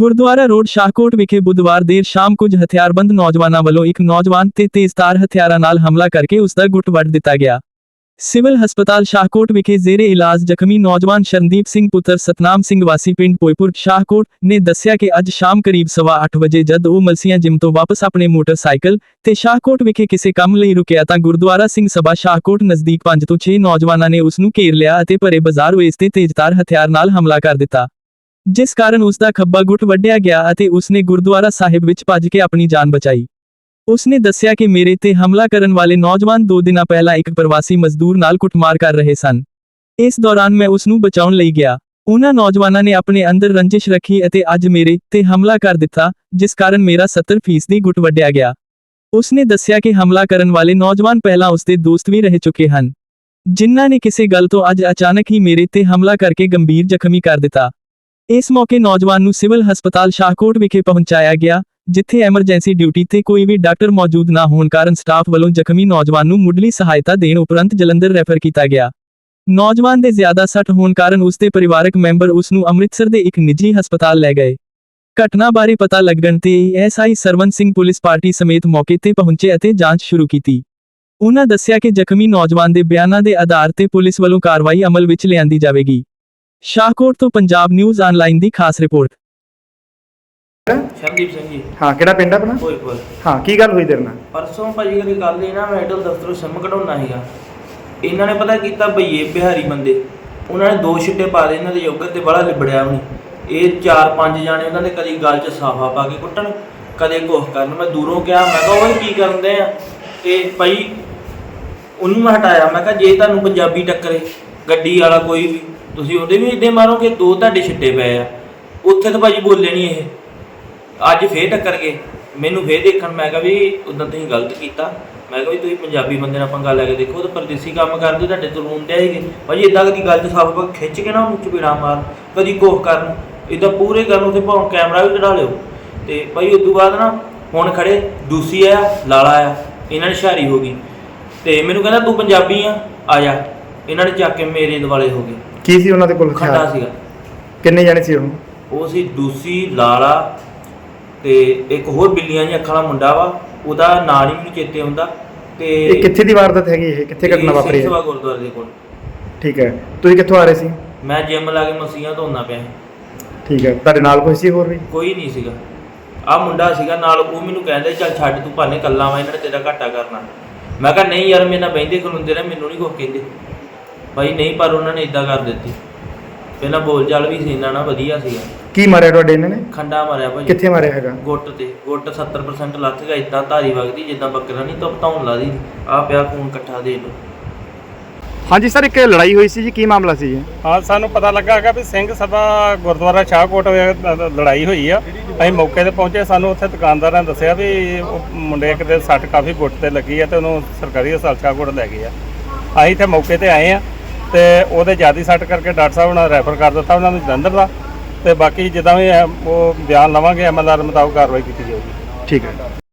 Gurdwara road Shahkot ਵਿਖੇ ਬੁੱਧਵਾਰ ਦੇਰ ਸ਼ਾਮ ਕੁਝ ਹਥਿਆਰਬੰਦ ਨੌਜਵਾਨਾਂ ਵੱਲੋਂ ਇੱਕ ਨੌਜਵਾਨ ਤੇ ਤੇਜ਼ਧਾਰ ਹਥਿਆਰਾਂ ਨਾਲ ਹਮਲਾ ਕਰਕੇ ਉਸ ਦਾ ਗੁੱਟ ਵੱਢ ਦਿੱਤਾ ਗਿਆ। ਸਿਵਲ ਹਸਪਤਾਲ ਸ਼ਾਹਕੋਟ ਵਿਖੇ ਜ਼ੇਰੇ ਇਲਾਜ ਜ਼ਖਮੀ ਨੌਜਵਾਨ ਸ਼ਰਨਦੀਪ ਸਿੰਘ ਪੁੱਤਰ ਸਤਨਾਮ ਸਿੰਘ ਵਾਸੀ ਪਿੰਡ ਪੋਇਪੁਰ, ਸ਼ਾਹਕੋਟ, ਨੇ ਦੱਸਿਆ ਕਿ ਅੱਜ ਸ਼ਾਮ ਕਰੀਬ ਸਵਾ ਅੱਠ ਵਜੇ ਜਦ ਉਹ ਮਲਸੀਆਂ ਜਿਮ ਤੋਂ ਵਾਪਸ ਆਪਣੇ ਮੋਟਰਸਾਈਕਲ ਤੇ ਸ਼ਾਹਕੋਟ ਵਿਖੇ ਕਿਸੇ ਕੰਮ ਲਈ ਰੁਕਿਆ ਤਾਂ ਗੁਰਦੁਆਰਾ ਸਿੰਘ ਸਭਾ ਸ਼ਾਹਕੋਟ ਨਜ਼ਦੀਕ ਪੰਜ ਤੋਂ 6 ਨੌਜਵਾਨਾਂ ਨੇ ਉਸ ਨੂੰ ਘੇਰ ਲਿਆ ਅਤੇ ਭਰੇ ਬਾਜ਼ਾਰ ਵਿੱਚ ਤੇ ਤੇਜ਼ਧਾਰ ਹਥਿਆਰ ਨਾਲ ਹਮਲਾ ਕਰ ਦਿੱਤਾ। ਜਿਸ ਕਾਰਨ ਉਸ ਦਾ ਖੱਬਾ ਗੁੱਟ ਵੱਢਿਆ ਗਿਆ ਅਤੇ ਉਸ ਨੇ ਗੁਰਦੁਆਰਾ ਸਾਹਿਬ ਵਿੱਚ ਭੱਜ ਕੇ ਆਪਣੀ ਜਾਨ ਬਚਾਈ। ਉਸ ਨੇ ਦੱਸਿਆ ਕਿ ਮੇਰੇ ਤੇ ਹਮਲਾ ਕਰਨ ਵਾਲੇ ਨੌਜਵਾਨ ਦੋ ਦਿਨਾਂ ਪਹਿਲਾਂ ਇੱਕ ਪ੍ਰਵਾਸੀ ਮਜ਼ਦੂਰ ਨਾਲ ਕੁੱਟਮਾਰ ਕਰ ਰਹੇ ਸਨ। ਇਸ ਦੌਰਾਨ ਮੈਂ ਉਸ ਨੂੰ ਬਚਾਉਣ ਲਈ ਗਿਆ। ਉਹਨਾਂ ਨੌਜਵਾਨਾਂ ਨੇ ਆਪਣੇ ਅੰਦਰ ਰੰਜਿਸ਼ ਰੱਖੀ ਅਤੇ ਅੱਜ ਮੇਰੇ ਤੇ ਹਮਲਾ ਕਰ ਦਿੱਤਾ, ਜਿਸ ਕਾਰਨ ਮੇਰਾ 70% ਗੁੱਟ ਵੱਢਿਆ ਗਿਆ। ਉਸ ਨੇ ਦੱਸਿਆ ਕਿ ਹਮਲਾ ਕਰਨ ਵਾਲੇ ਨੌਜਵਾਨ ਪਹਿਲਾਂ ਉਸ ਦੇ ਦੋਸਤ ਵੀ ਰਹਿ ਚੁੱਕੇ ਹਨ। ਜਿਨ੍ਹਾਂ ਨੇ ਕਿਸੇ ਗੱਲ ਤੋਂ ਅੱਜ ਅਚਾਨਕ ਹੀ ਮੇਰੇ ਤੇ ਹਮਲਾ ਕਰਕੇ ਗੰਭੀਰ ਜ਼ਖਮੀ ਕਰ ਦਿੱਤਾ। ਇਸ ਮੌਕੇ ਨੌਜਵਾਨ ਨੂੰ ਸਿਵਲ ਹਸਪਤਾਲ ਸ਼ਾਹਕੋਟ ਵਿਖੇ ਪਹੁੰਚਾਇਆ ਗਿਆ, ਜਿੱਥੇ ਐਮਰਜੈਂਸੀ ਡਿਊਟੀ ਤੇ ਕੋਈ ਵੀ ਡਾਕਟਰ ਮੌਜੂਦ ਨਾ ਹੋਣ ਕਾਰਨ ਸਟਾਫ ਵੱਲੋਂ ਜ਼ਖਮੀ ਨੌਜਵਾਨ ਨੂੰ ਮੁੱਢਲੀ ਸਹਾਇਤਾ ਦੇਣ ਉਪਰੰਤ ਜਲੰਧਰ ਰੈਫਰ ਕੀਤਾ ਗਿਆ। ਨੌਜਵਾਨ ਦੇ ਜ਼ਿਆਦਾ ਸੱਟ ਹੋਣ ਕਾਰਨ ਉਸ ਦੇ ਪਰਿਵਾਰਕ ਮੈਂਬਰ ਉਸ ਨੂੰ ਅੰਮ੍ਰਿਤਸਰ ਦੇ ਇੱਕ ਨਿੱਜੀ ਹਸਪਤਾਲ ਲੈ ਗਏ। ਘਟਨਾ ਬਾਰੇ ਪਤਾ ਲੱਗਣ ਤੇ SI Sarwan Singh police party ਸਮੇਤ ਮੌਕੇ ਤੇ ਪਹੁੰਚੇ ਅਤੇ ਜਾਂਚ ਸ਼ੁਰੂ ਕੀਤੀ। ਉਹਨਾਂ ਦੱਸਿਆ ਕਿ ਜ਼ਖਮੀ ਨੌਜਵਾਨ ਦੇ ਬਿਆਨਾਂ ਦੇ ਆਧਾਰ ਤੇ ਪੁਲਿਸ ਵੱਲੋਂ ਕਾਰਵਾਈ ਅਮਲ ਵਿੱਚ ਲਿਆਂਦੀ ਜਾਵੇਗੀ। ਸ਼ਾਹਕੋਟ ਤੋਂ ਪੰਜਾਬ ਨਿਊਜ਼ ਆਨਲਾਈਨ ਦੀ ਖਾਸ ਰਿਪੋਰਟ। ਸ਼ਰਦੀਪ ਸਿੰਘ ਜੀ। ਹਾਂ ਕਿਹੜਾ ਪਿੰਡ ਆਪਣਾ? ਹੋਏ ਕੋਲ ਹਾਂ ਕੀ ਗੱਲ ਹੋਈ ਤੇਰੇ ਨਾਲ? ਪਰਸੋਂ ਭਾਜੀ ਕਰੀ ਗੱਲ ਇਹ ਨਾ ਮੈਡਲ ਦਫ਼ਤਰੋਂ ਸਿਮ ਕਢਾਉਣਾ ਸੀਗਾ। ਇਹਨਾਂ ਨੇ ਪਤਾ ਕੀਤਾ ਭਈਏ ਬਿਹਾਰੀ ਬੰਦੇ। ਉਹਨਾਂ ਨੇ ਦੋ ਛਿੱਟੇ ਪਾ ਦੇ ਇਹਨਾਂ ਦੇ ਯੋਗਰ ਤੇ ਬੜਾ ਲਿਬੜਿਆ ਇਹ ਚਾਰ ਪੰਜ ਜਾਣੇ ਉਹਨਾਂ ਦੇ ਕਦੀ ਗਲ 'ਚ ਸਾਫਾ ਪਾ ਕੇ ਕੁੱਟਣ ਕਦੇ ਕੁਛ ਕਰਨ। ਮੈਂ ਦੂਰੋਂ ਕਿਹਾ ਮੈਂ ਕਿਹਾ ਓਏ ਕੀ ਕਰਦੇ ਆ? ਤੇ ਭਾਈ ਉਹਨੂੰ ਮੈਂ ਹਟਾਇਆ। ਮੈਂ ਕਿਹਾ ਜੇ ਤੁਹਾਨੂੰ ਪੰਜਾਬੀ ਟੱਕਰੇ ਗੱਡੀ ਵਾਲਾ ਕੋਈ ਵੀ ਤੁਸੀਂ ਉਹਦੇ ਵੀ ਇੱਦੇ ਮਾਰੋਗੇ, ਦੋ ਤੁਹਾਡੇ ਛਿੱਟੇ ਪਏ ਆ। ਉੱਥੇ ਤਾਂ ਭਾਜੀ ਬੋਲੇ ਨਹੀਂ ਇਹ। ਅੱਜ ਫੇਰ ਟੱਕਰ ਗਏ ਮੈਨੂੰ ਫੇਰ ਦੇਖਣ, ਮੈਂ ਕਿਹਾ ਵੀ ਉਦੋਂ ਤੁਸੀਂ ਗਲਤ ਕੀਤਾ। ਮੈਂ ਕਿਹਾ ਵੀ ਤੁਸੀਂ ਪੰਜਾਬੀ ਬੰਦੇ ਨਾਲ ਪੰਗਾ ਲੈ ਕੇ ਦੇਖੋ, ਉਹ ਪਰਦੇਸੀ ਕੰਮ ਕਰਦੇ ਤੁਹਾਡੇ ਤੋਂ ਰੂਮ ਦੇ ਹੈਗੇ ਭਾਜੀ ਇਦਾਂ ਕਦੀ ਗੱਲ ਤੇ ਸਾਫ਼ ਪਾ ਖਿੱਚ ਕੇ ਨਾ ਉਹਨੂੰ ਚਪੇੜਾ ਮਾਰ, ਕਦੀ ਕੋਹ ਕਰਨ। ਇਦਾਂ ਪੂਰੇ ਕਰਨ, ਉਥੇ ਭਾਵੇਂ ਕੈਮਰਾ ਵੀ ਚੜਾ ਲਿਓ। ਤੇ ਭਾਈ ਉਸ ਤੋਂ ਬਾਅਦ ਨਾ ਹੁਣ ਖੜੇ, ਦੂਸੀ ਆ ਲਾਲਾ ਆ ਇਹਨਾਂ ਨੇ ਸ਼ਾਰੀ ਹੋ ਗਈ। ਤੇ ਮੈਨੂੰ ਕਹਿੰਦਾ, ਤੂੰ ਪੰਜਾਬੀ ਆ ਆ ਜਾ। ਇਹਨਾਂ ਨੇ ਚੱਕ ਕੇ ਮੇਰੇ ਦੁਆਲੇ ਹੋ ਗਏ। ਕੀ ਸੀ ਉਹਨਾਂ ਦੇ ਕੋਲ ਖੱਡਾ ਹਥਿਆਰ? ਸੀਗਾ। ਕਿੰਨੇ ਜਾਣੇ ਸੀ ਉਹ ਉਹ ਸੀ ਦੂਸੀ ਲਾਲਾ ਤੇ ਇੱਕ ਹੋਰ ਬਿੱਲੀਆਂ ਜਿਹੀਆਂ ਅੱਖਾਂ ਵਾਲਾ ਮੁੰਡਾ ਵਾ ਉਹਦਾ ਨਾਂ ਨਹੀਂ ਮੈਨੂੰ ਚੇਤੇ ਆਉਂਦਾ ਤੇ ਇਹ ਕਿੱਥੇ ਦੀ ਵਾਰਦਾਤ ਹੈਗੀ ਇਹ? ਕਿੱਥੇ ਘਟਨਾ ਵਾਪਰੀ ਹੈ? ਗੁਰਦੁਆਰੇ ਦੇ ਕੋਲ। ਠੀਕ ਹੈ। ਤੁਸੀਂ ਕਿੱਥੋਂ ਆ ਰਹੇ ਸੀ? ਮੈਂ ਜਿਮ ਲਾ ਕੇ ਮਸੀਹਾਂ ਧੋਂਦਾ ਪਿਆ। ਸੀ। ਠੀਕ ਹੈ। ਤੁਹਾਡੇ ਨਾਲ ਕੋਈ ਸੀ ਹੋਰ ਵੀ? ਕੋਈ ਨਹੀਂ ਸੀਗਾ। ਆ ਮੁੰਡਾ ਸੀਗਾ ਨਾਲ ਉਹ ਮੈਨੂੰ ਕਹਿੰਦੇ ਚੱਲ ਛੱਡ ਤੂੰ ਭਾਨੇ ਕੱਲਾ ਵਾ ਇਹਨਾਂ ਨੇ ਤੇਰਾ ਘਾਟਾ ਕਰਨਾ। ਮੈਂ ਕਿਹਾ ਨਹੀਂ ਯਾਰ ਮੇਰੇ ਨਾਲ ਬਹਿੰਦੇ ਖਲੋਂਦੇ ਨੇ ਮੈਨੂੰ ਨਹੀਂ ਕੁਛ ਕਹਿੰਦੇ। ਭਾਈ ਨਹੀਂ ਪਰ ਉਹਨਾਂ ਨੇ ਇਦਾਂ ਕਰ ਦਿੱਤੀ। ਪਹਿਲਾਂ ਬੋਲ ਚਾਲ ਵੀ ਸੀ ਇਹਨਾਂ ਨਾਲ ਵਧੀਆ ਸੀਗਾ। ਕੀ ਮਾਰਿਆ ਤੁਹਾਡੇ ਇਹਨਾਂ ਨੇ? ਖੰਡਾ ਮਾਰਿਆ ਭਾਈ ਕਿੱਥੇ ਮਾਰਿਆ ਹੈਗਾ? ਗੁੱਟ ਤੇ ਗੁੱਟ 70% ਲੱਥ ਗਿਆ ਇਦਾਂ ਧਾਰੀ ਵਗਦੀ ਜਿੱਦਾਂ ਬੱਕਰਾ ਨਹੀਂ ਤਾਂ ਧੌਣ ਲਾਦੀ ਆ ਪਿਆ ਖੂਨ ਇਕੱਠਾ ਦੇ ਲੋ ਹਾਂਜੀ ਸਰ ਇੱਕ ਲੜਾਈ ਹੋਈ ਸੀ ਜੀ ਕੀ ਮਾਮਲਾ ਸੀ ਜੀ ਹਾਂ ਸਾਨੂੰ ਪਤਾ ਲੱਗਾ ਹੈਗਾ ਵੀ ਸਿੰਘ ਸਭਾ ਗੁਰਦੁਆਰਾ ਸ਼ਾਹਕੋਟ ਵਿੱਚ ਲ- ਲੜਾਈ ਹੋਈ ਆ। ਅਸੀਂ ਮੌਕੇ ਤੇ ਪਹੁੰਚੇ ਸਾਨੂੰ ਉੱਥੇ ਦੁਕਾਨਦਾਰਾਂ ਨੇ ਦੱਸਿਆ ਵੀ ਉਹ ਮੁੰਡੇ ਇੱਕ ਦੇ ਸੱਟ ਕਾਫੀ ਗੁੱਟ ਤੇ ਲੱਗੀ ਆ ਤੇ ਉਹਨੂੰ ਸਰਕਾਰੀ ਹਸਪਤਾਲ ਸ਼ਾਹਕੋਟ ਲੈ ਗਏ ਆ। ਅਸੀਂ ਇੱਥੇ ਮੌਕੇ ਤੇ ਆਏ ਆ। ਤੇ ਉਹਦੇ ਜਿਆਦੀ ਸੱਟ ਕਰਕੇ ਡਾਕਟਰ ਸਾਹਿਬ ਨੇ ਰੈਫਰ ਕਰ ਦਿੱਤਾ ਉਹਨਾਂ ਨੂੰ ਜਲੰਧਰ ਦਾ। ਤੇ ਬਾਕੀ ਜਿੱਦਾਂ ਵੀ ਹੈ, ਉਹ ਬਿਆਨ ਲਵਾਂਗੇ ਐਮਐਲਆਰ ਮੁਤਾਬਕ ਕਾਰਵਾਈ ਕੀਤੀ ਜਾਊਗੀ। ਠੀਕ ਹੈ।